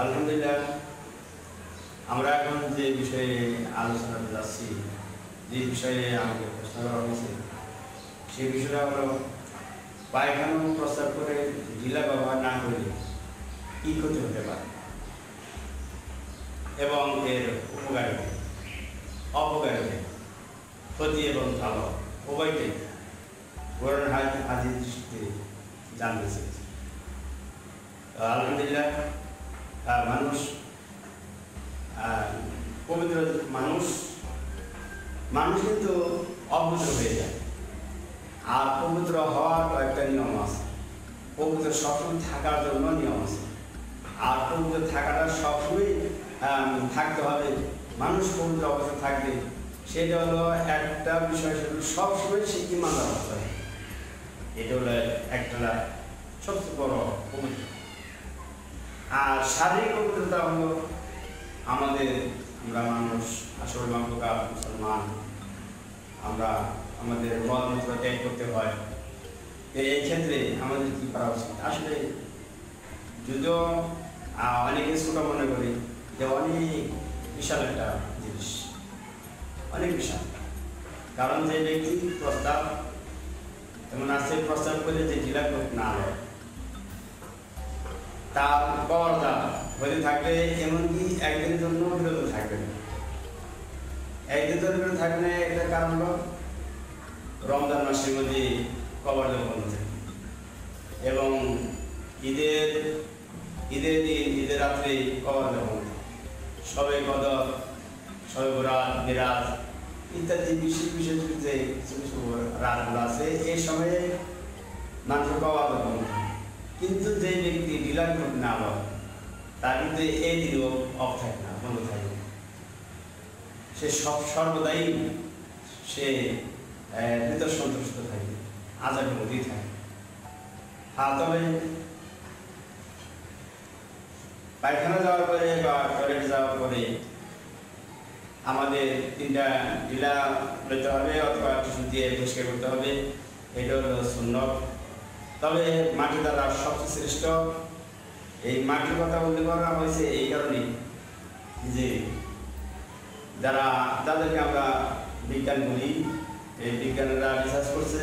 আলহামদুলিল্লাহ, আমরা এখন যে বিষয়ে আলোচনাতে যাচ্ছি যে বিষয়ে আমাকে প্রশ্ন করা হয়েছে সেই বিষয়টা হলো পায়খানা প্রস্তাব করে ঢিলা ব্যবহার না করলে কী ক্ষতি হতে পারে? এবং এর উপকারিতা। অপকারিতা। ক্ষতি এবং ভালো উভয়টাই কোরআন হাজির দৃষ্টিতে জানতে চেয়েছি। আলহামদুলিল্লাহ মানুষ পবিত্র মানুষ মানুষ কিন্তু অপবিত্র হয়ে যায়। আর পবিত্র হওয়ার কয়েকটা নিয়ম আছে। পবিত্র সবসময় থাকার জন্য নিয়ম আছে। আর পবিত্র থাকাটা সবসময় থাকতে হবে। মানুষ পবিত্র অবস্থা থাকবে, সেটা হলো একটা বিষয় সেটা হলো সবসময় সে ইমানদার হতে হবে। এটা হলো একটা সবচেয়ে বড় পবিত্র আর শারীরিক পবিত্রতা হলো আমাদের, আমরা মানুষ, আসলে মামলুকা মুসলমান। আমরা আমাদের মলমূত্র ত্যাগ করতে হয়। এই ক্ষেত্রে আমাদের কি করা উচিত? আসলে যদিও অনেকে ছোট মনে করি যে অনেক বিশাল একটা জিনিস। অনেক বিশাল। কারণ যে ব্যক্তি প্রস্তাব যেমন আছে, প্রস্তাব করে যে জেলা না হয় তার পর্দা হতে থাকবে এমনকি একদিনের জন্য বিরত থাকবে একদিন জন্য বিরত থাকবে না একটা কারণ হলো রমজান মাসের মধ্যে কবর বন্ধ। এবং ঈদের ঈদের দিন, ঈদের রাত্রে কবর বন্ধ। সবে কদর সবে বরাত বিরাত ইত্যাদি বিশেষ বিশেষ যে রাতগুলো আছে, এই সময়ে মানুষের কবর বন্ধ কিন্তু যে ব্যক্তি ডিলার করতে না হয় তার কিন্তু এই দিনও অফ থাকে না, বন্ধ থাকে। সে সব, সর্বদাই সে ভিতর সন্তুষ্ট থাকে আজাদের মধ্যেই থাকে। হ্যাঁ তবে পায়খানা যাওয়ার পরে বা টয়লেট যাওয়ার পরে আমাদের তিনটা ডিলা লইতে হবে অথবা টিস্যু দিয়ে পরিষ্কার করতে হবে। এটা হলো সুন্নত। তবে মাটি দ্বারা সবচেয়ে শ্রেষ্ঠ। এই মাটির কথা উল্লেখ করা হয়েছে এই কারণে যে যারা, যাদেরকে আমরা বিজ্ঞান বলি, এই বিজ্ঞানীরা রিসার্চ করছে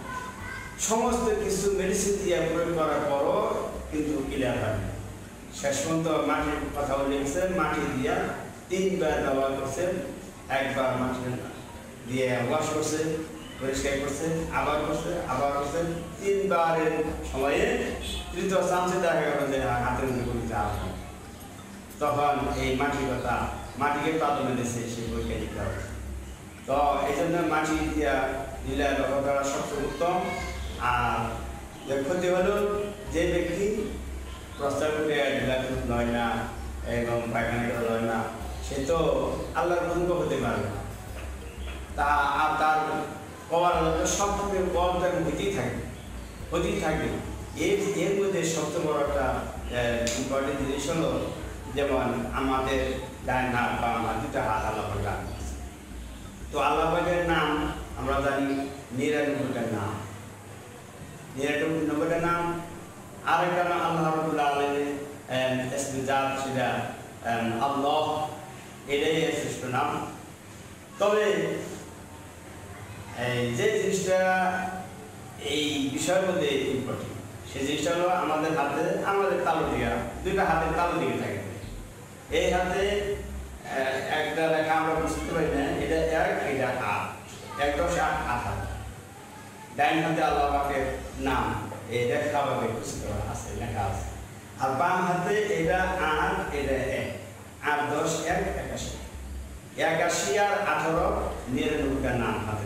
সমস্ত কিছু মেডিসিন দিয়ে প্রয়োগ করার পরও কিন্তু ক্লিয়ার হয় শেষ পর্যন্ত মাটির কথা বলেছে মাটি দিয়া তিনবার ব্যবহার করছে, একবার মাটি দিয়ে ওয়াশ করছে, পরিষ্কার করছে, আবার করছে আবার করছে, তিনবারের সময়ে তৃতীয় চান্সে দেখা গেল যে হাতের মধ্যে চাপ তখন এই মাটির কথা, মাটিকে প্রাধান্য দিয়েছে সেই বৈজ্ঞানিকরা তো এই জন্য মাটি দিয়া দিলে ব্যবহার করা সবচেয়ে উত্তম। আর ক্ষতি হলো, যে ব্যক্তি প্রস্তাব করে নয় না এবং পায়খানা করে না সে তো আল্লাহর ভঙ্গ হতে পারবে না। তা আর তার কবার সবসময় কলটা হতেই থাকবে হতেই থাকবে এর এর মধ্যে সবচেয়ে বড় একটা ইম্পর্টেন্ট জিনিস হলো, যেমন আমাদের ডান হাত বা আমার দুটা হাত আল্লাহ ডান তো আল্লাহ পাকের নাম, আমরা জানি নিরানব্বইটার নাম। নিরানব্বই নব্বইটার নাম আর একটা নাম আল্লাহ রবুল্লাহ আলমের জাত সেটা আল্লাহ, এটাই শ্রেষ্ঠ নাম। তবে যে জিনিসটা এই বিষয়ের মধ্যে ইম্পর্টেন্ট সেই জিনিসটা হলো আমাদের হাতে, আমাদের তালু দিকে, দুইটা হাতের তালু দিকে থাকে। এই হাতে একটা লেখা আমরা বুঝতে পারি না, এটা এক, এটা আট একটা হচ্ছে আট হাত ডাইন হাতে আল্লাহ পাকের নাম লেখা ভাবে বুঝতে আছে লেখা আছে আর বাম হাতে এটা আট এটা এক আর দশ এক একাশি একাশি আর আঠারো নিরানব্বইটা নাম হাতে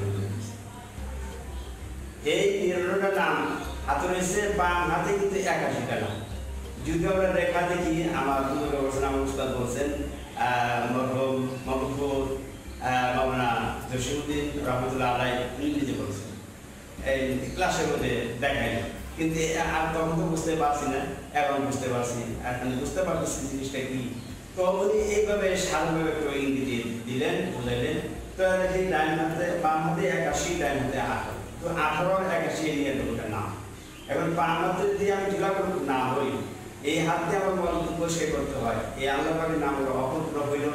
এই নিরানব্বইটা নাম হাতে রয়েছে বাম হাতে কিন্তু একাশিটা নাম যদি আমরা রেখা দেখি আমার পূর্ব গবেষণা উস্তাদ বলছেন মরহুম মহবুবুর মামনা জসিমুদ্দিন রহমতুল্লাহ আলাই ইংরেজি বলছেন এই ক্লাসের মধ্যে দেখাই। কিন্তু আর তখন তো বুঝতে পারছি না, এখন বুঝতে পারছি, এখন বুঝতে পারতেছি জিনিসটা কি। তো উনি এইভাবে সাধারণভাবে একটু ইংরেজি দিলেন, বুঝাইলেন। তো দেখি ডাইন হাতে বাম হাতে একাশি ডাইন হাতে আঠারো। তো আঠারো, একাশি নিয়ে দুটো নাম। এখন বাম হাতে যদি আমি করে না হই এই হাত দিয়ে আমার মন পরিষ্কার করতে হয়। এই আল্লাহ পাকের নাম হলো অপূর্ণ হইল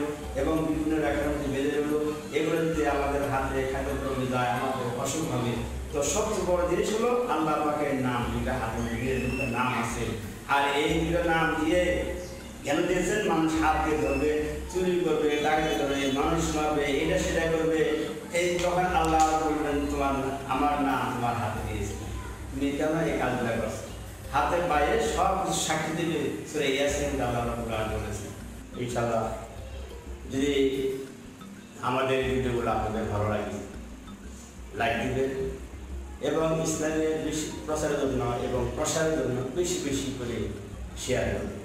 এবং বিভিন্ন রেখার মধ্যে বেঁধে রইল এগুলো যদি আমাদের হাতে খাদ্য করে যায় আমাদের অসুখ হবে। তো সবচেয়ে বড় জিনিস হলো আল্লাহ পাকের নাম যেটা হাতে দিয়ে দুটো নাম আছে। আর এই দুটো নাম দিয়ে কেন দিয়েছেন? মানুষ হাত দিয়ে ধরবে, চুরি করবে, ডাকাতি করবে, মানুষ মারবে, এটা সেটা করবে। এই তখন আল্লাহ বলবেন তোমার আমার নাম তোমার হাতে দিয়েছে। তুমি কেন এই কাজগুলো করছ? হাতে পায়ে সব সাক্ষী দেবে সুরে ইয়াসিন আল্লাহ রাব্বুল আলামিন ইনশাল্লাহ যদি আমাদের ভিডিওগুলো আপনাদের ভালো লাগে লাইক দিবেন এবং ইসলামের বেশি প্রচারের জন্য এবং প্রসারের জন্য বেশি বেশি করে শেয়ার করবে।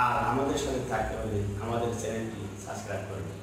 আর আমাদের সাথে থাকতে হলে আমাদের চ্যানেলটি সাবস্ক্রাইব করবেন